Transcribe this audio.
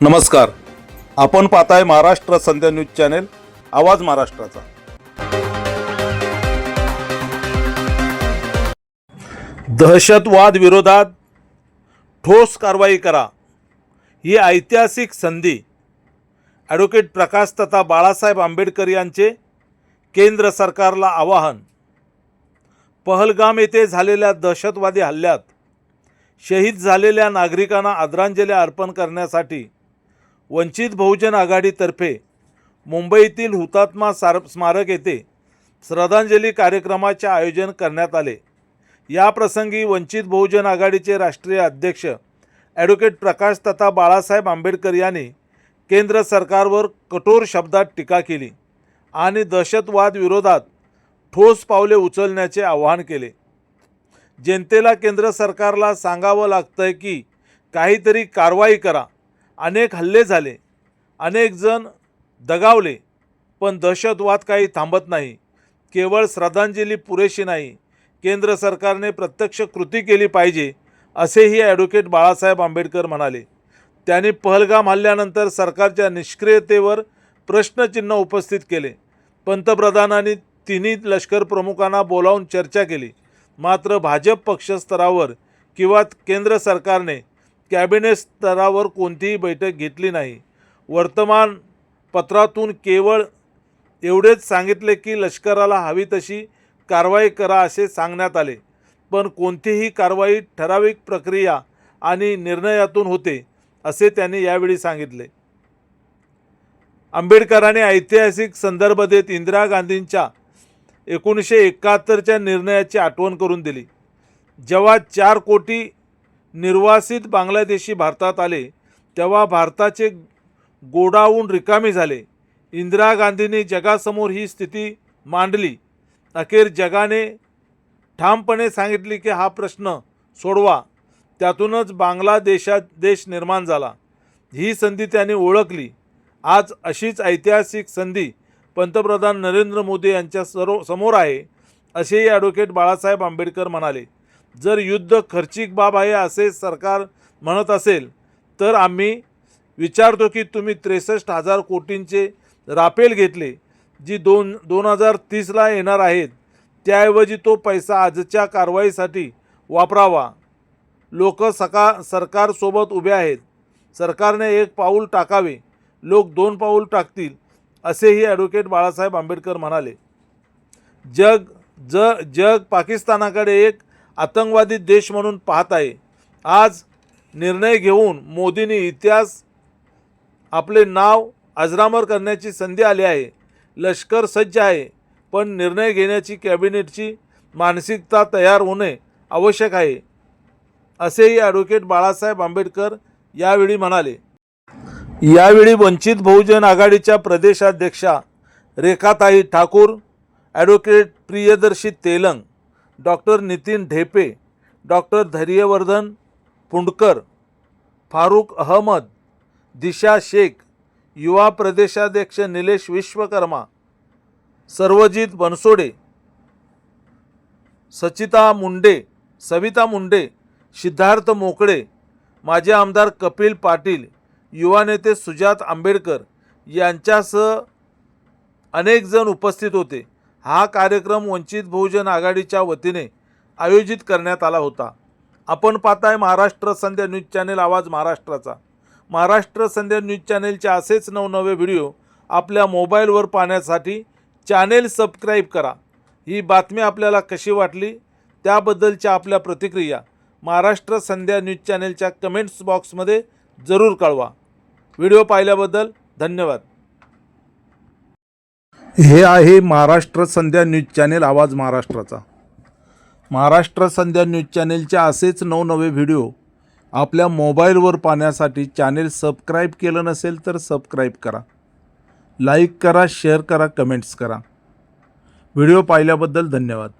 नमस्कार. आपण पाहताय महाराष्ट्र संध्या न्यूज चॅनेल आवाज महाराष्ट्राचा. दहशतवाद विरोधात ठोस कारवाई करा. ही ऐतिहासिक संधी. ॲडव्होकेट प्रकाश तथा बाळासाहेब आंबेडकर यांचे केंद्र सरकारला आवाहन. पहलगाम येथे झालेल्या दहशतवादी हल्ल्यात शहीद झालेल्या नागरिकांना आदरांजली अर्पण करण्यासाठी वंचित बहुजन आघाडीतर्फे मुंबईतील हुतात्मा सार स्मारक येथे श्रद्धांजली कार्यक्रमाचे आयोजन करण्यात आले. या प्रसंगी वंचित बहुजन आघाडीचे राष्ट्रीय अध्यक्ष ॲडव्होकेट प्रकाश तथा बाळासाहेब आंबेडकर यांनी केंद्र सरकारवर कठोर शब्दात टीका केली आणि दहशतवाद विरोधात ठोस पावले उचलण्याचे आवाहन केले. जनतेला केंद्र सरकारला सांगावं लागतंय की काहीतरी कारवाई करा. अनेक हल्ले झाले अनेक जण दगावले पण दहशतवाद काही थांबत नाही. केवळ श्रद्धांजली पुरेशी नाही. केंद्र सरकारने प्रत्यक्ष कृती केली पाहिजे असेही ॲडव्होकेट बाळासाहेब आंबेडकर म्हणाले. त्यांनी पहलगाम हल्ल्यानंतर सरकारच्या निष्क्रियतेवर प्रश्नचिन्ह उपस्थित केले. पंतप्रधानांनी तिन्ही लष्कर प्रमुखांना बोलावून चर्चा केली. मात्र भाजप पक्षस्तरावर किंवा केंद्र सरकारने कॅबिनेट स्तरावर कोणतीही बैठक घेतली नाही. वर्तमान पत्रातून केवळ एवढेच सांगितले की लष्कराला हवी तशी कारवाई करा असे सांगण्यात आले. पण कोणतीही कारवाई ठराविक प्रक्रिया आणि निर्णयातून होते असे त्यांनी यावेळी सांगितले. आंबेडकरांनी ऐतिहासिक संदर्भ देत इंदिरा गांधींच्या एकोणीसशे एकाहत्तरच्या निर्णयाची आठवण करून दिली. जेव्हा चार कोटी निर्वासित बांगलादेशी भारतात आले तेव्हा भारताचे गोडाऊन रिकामी झाले. इंदिरा गांधींनी जगासमोर ही स्थिती मांडली. अखेर जगाने ठामपणे सांगितले की हा प्रश्न सोडवा. त्यातूनच बांगलादेशात देश निर्माण झाला. ही संधी त्यांनी ओळखली. आज अशीच ऐतिहासिक संधी पंतप्रधान नरेंद्र मोदी यांच्या सर्व समोर आहे असेही ॲडव्होकेट बाळासाहेब आंबेडकर म्हणाले. जर युद्ध खर्चिक बाब आहे असे सरकार म्हणत असेल तर आम्ही विचारतो की तुम्ही त्रेसष्ट हजार कोटींचे राफेल घेतले जी दोन दोन हजार तीसला येणार आहेत त्याऐवजी तो पैसा आजच्या कारवाईसाठी वापरावा. लोक सका सरकारसोबत उभे आहेत. सरकारने एक पाऊल टाकावे लोक दोन पाऊल टाकतील असेही ॲडव्होकेट बाळासाहेब आंबेडकर म्हणाले. जग ज जग पाकिस्तानाकडे एक आतंकवादी देश म्हणून पाहत आहे. आज निर्णय घेऊन मोदींनी इतिहास आपले नाव अजरामर करण्याची संधी आली आहे. लष्कर सज्ज आहे पण निर्णय घेण्याची कॅबिनेटची मानसिकता तयार होणे आवश्यक आहे असेही ॲडव्होकेट बाळासाहेब आंबेडकर यावेळी म्हणाले. यावेळी वंचित बहुजन आघाडीच्या प्रदेशाध्यक्षा रेखाताई Thakur advocate Priyadarshi Telang doctor Nitin Dhepe doctor Dhairyavardhan Pundkar Farooq Ahmed Disha Shaikh युवा प्रदेशाध्यक्ष निलेश विश्वकर्मा सर्वजित बनसोडे सचिता मुंडे सविता मुंडे सिद्धार्थ मोकळे माजी आमदार कपिल पाटील युवा नेते सुजात आंबेडकर यांच्यासह अनेकजण उपस्थित होते. हा कार्यक्रम वंचित बहुजन आघाडीच्या वतीने आयोजित करण्यात आला होता. आपण पाहताय महाराष्ट्र संध्या न्यूज चॅनेल आवाज महाराष्ट्राचा. महाराष्ट्र संध्या न्यूज चॅनेलचे असेच नवनवे व्हिडिओ आपल्या मोबाईलवर पाहण्यासाठी चॅनेल सबस्क्राईब करा. ही बातमी आपल्याला कशी वाटली? त्याबद्दलच्या आपल्या प्रतिक्रिया महाराष्ट्र संध्या न्यूज चॅनेलच्या कमेंट्स बॉक्समध्ये जरूर कळवा. व्हिडिओ पाहिल्याबद्दल धन्यवाद. हे आहे महाराष्ट्र संध्या न्यूज चॅनेल आवाज महाराष्ट्राचा. महाराष्ट्र संध्या न्यूज चॅनेलचे असेच नवनवे व्हिडिओ आपल्या मोबाईलवर पाहण्यासाठी चॅनेल सबस्क्राईब केलं नसेल तर सबस्क्राईब करा. लाईक करा शेअर करा कमेंट्स करा. व्हिडिओ पाहिल्याबद्दल धन्यवाद.